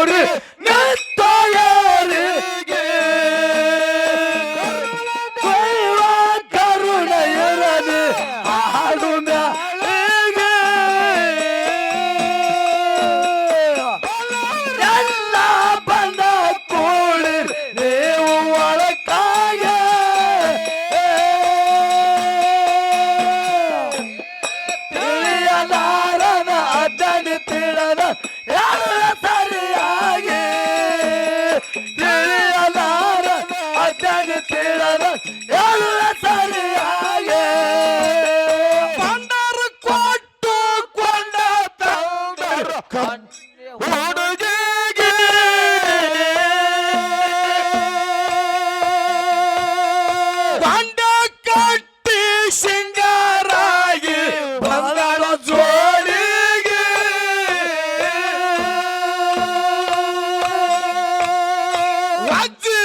ಊರಿ I did.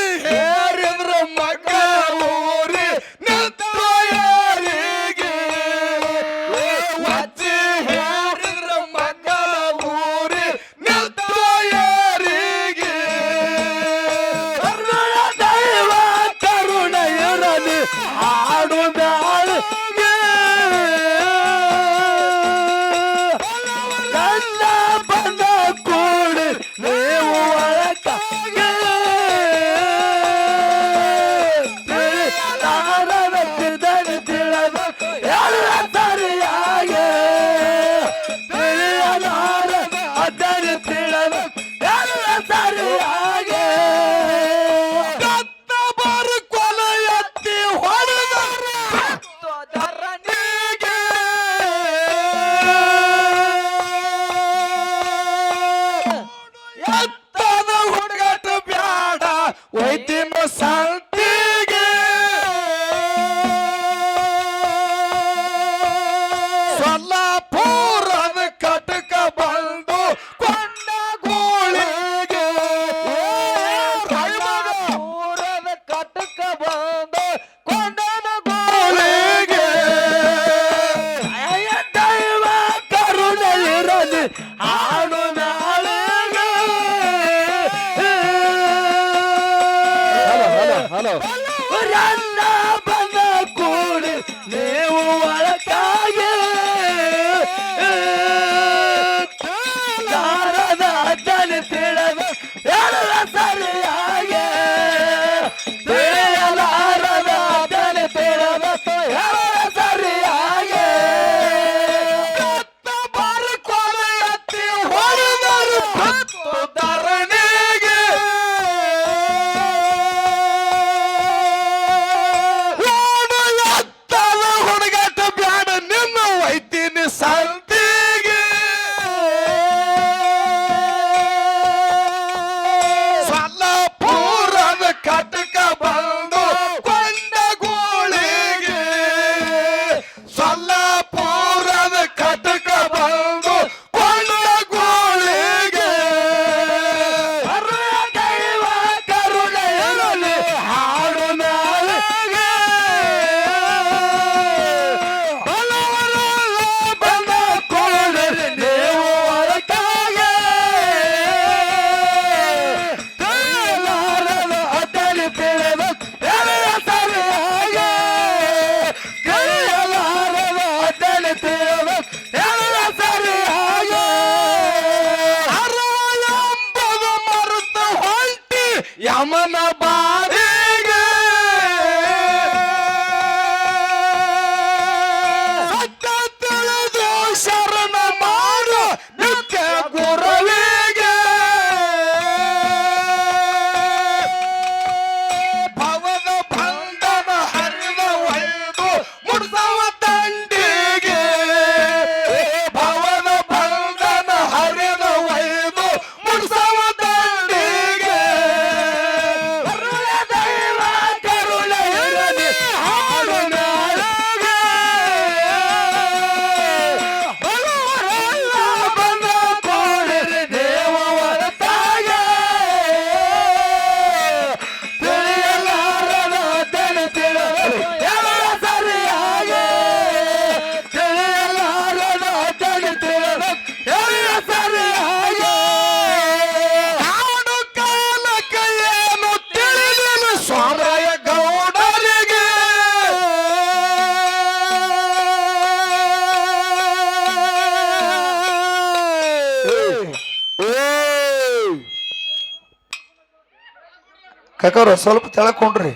ಕಾಕವ್ರ ಸ್ವಲ್ಪ ತೆಳಕೊಂಡ್ರಿ.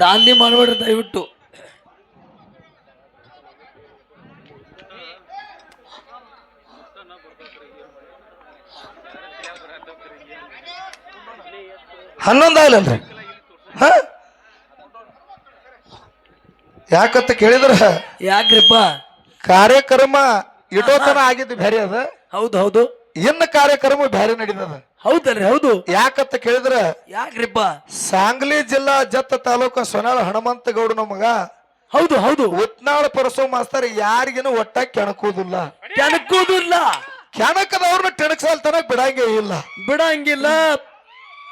ದಾಂದಿ ಮಾಡಬೇಡ್ರಿ ದಯವಿಟ್ಟು. ಹನ್ನೊಂದು ಆಗ್ಲನ್ರಿ ಹ? ಯಾಕಂತ ಕೇಳಿದ್ರ? ಯಾಕ್ರಿಪ್ಪ? ಕಾರ್ಯಕ್ರಮ ಇಟೋತನ ಆಗಿದ್ದು ಬ್ಯಾರೆ ಅದ. ಹೌದು ಹೌದು. ಇನ್ನು ಕಾರ್ಯಕ್ರಮ ಬ್ಯಾರೆ ನಡೀತದ. ಹೌದಲ್ರಿ? ಹೌದು. ಯಾಕಂತ ಕೇಳಿದ್ರ ಯಾಕ್ರಿಪ್ಪ? ಸಾಂಗ್ಲಿ ಜಿಲ್ಲಾ ಜತ್ತ ತಾಲೂಕ ಸೊನಾಳ ಹನುಮಂತ ಗೌಡ ನಮಗ ಹೌದು ಹೌದು. ಉತ್ನಾಳ ಪರಸೋ ಮಾಸ್ತರ್ ಯಾರಿಗೇನು ಒಟ್ಟ ಕೆಣಕುವುದಿಲ್ಲ. ಕೆಣಕೋದಿಲ್ಲ ಕೆಣಕದವ್ರನ್ನ ಟೆಣಕ್ಸಲ್ತನ ಬಿಡಂಗೇ ಇಲ್ಲ. ಬಿಡಂಗಿಲ್ಲ.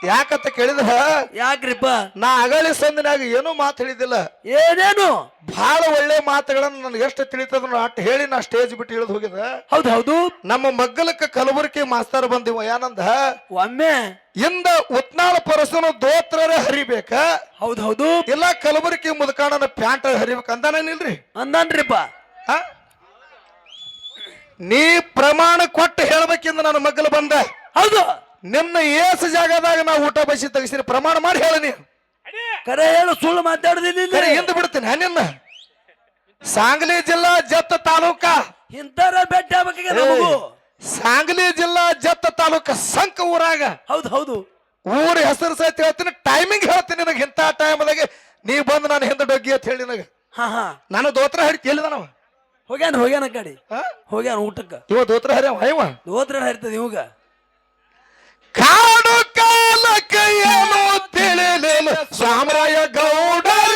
ಯಾಕಂತ ಕೇಳಿದ ಯಾಕ್ರಿಪ್ಪ? ನಾ ಅಗಳಿ ಸಂದಿನಾಗ ಏನೂ ಮಾತು ಹೇಳಿದಿಲ್ಲ ಏನೇನು? ಬಹಳ ಒಳ್ಳೆ ಮಾತುಗಳನ್ನ ನನಗೆ ಎಷ್ಟು ತಿಳಿತದ ಅಷ್ಟು ಹೇಳಿ ನಾ ಸ್ಟೇಜ್ ಬಿಟ್ಟು ಇಳಿದು ಹೋಗಿದ ಹೌದು ಹೌದು. ನಮ್ಮ ಮಗ್ಗಲಕ್ಕ ಕಲಬುರಗಿ ಮಾಸ್ತರ್ ಬಂದಿವ ಏನಂದ ಒಮ್ಮೆ? ಇಂದ ಉತ್ನಾಳ ಪರಸನು ದೋತ್ರರೇ ಹರಿಬೇಕ. ಹೌದು ಹೌದು. ಇಲ್ಲ ಕಲಬುರಗಿ ಮುದಕಾಣನ ಪ್ಯಾಂಟ್ ಹರಿಬೇಕ ಅಂದಾನೇನಿಲ್ರಿ? ಅಂದನ್ರಿಪ್ಪ. ಆ? ನೀ ಪ್ರಮಾಣ ಕೊಟ್ಟು ಹೇಳ್ಬೇಕಿಂದ ನನ್ನ ಮಗ್ಗಲು ಬಂದ. ಹೌದು. ನಿನ್ನ ಏಸು ಜಾಗದಾಗ ನಾವು ಊಟ ಬಸಿ ತೆಗಿಸಿರಿ ಪ್ರಮಾಣ ಮಾಡಿ ಹೇಳ ನೀ ಕರೆ ಹೇಳು ಸುಳ್ಳು ಮಾತಾಡುದಿಲ್ಲ ಕರೆ ಹಿಂದ್ ಬಿಡ್ತೀನಿ ಹಾ ನಿನ್ನ. ಸಾಂಗ್ಲಿ ಜಿಲ್ಲಾ ಜತ್ತ ತಾಲೂಕ. ಇಂತರ ಭೇಟಿ ಆಗ್ಬೇಕಾಗ ನಮಗೂ. ಸಾಂಗ್ಲಿ ಜಿಲ್ಲಾ ಜತ್ತ ತಾಲೂಕ ಸಂಕ ಊರಾಗ. ಹೌದು ಹೌದು. ಊರ ಹೆಸರು ಸಹಿತ ಹೇಳ್ತೀನಿ ಟೈಮಿಂಗ್ ಹೇಳ್ತೀನಿ ನಿನಗೆ ಇಂಥ ಟೈಮ್ದಾಗೆ ನೀ ಬಂದು ನಾನು ಹಿಂದೆ ಡೊಗ್ಗಿ ಅಂತ ಹೇಳಿ ನನಗೆ. ಹಾ ಹಾ. ನಾನು ದೋತ್ರ ಹರಿ ನಾವು ಹೋಗ್ಯಾನ ಹೋಗ್ಯಾನ ಕಡೆ? ಹೋಗ್ಯಾನ ಊಟಕ್ಕೆ. ಇವ ದೋತ್ರ ಹರಿಯವ ಹೈವ ದೋತ್ರ ಹರಿತದೆ ಇವಾಗ. ಕಾಡು ಕಾಲಕ್ಕೆ ಏನು ತಿಳಿಲಿಲ್ಲ. ಸಾಮ್ರಾಯ ಗೌಡರಿಗೆ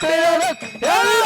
Devlet de yalan.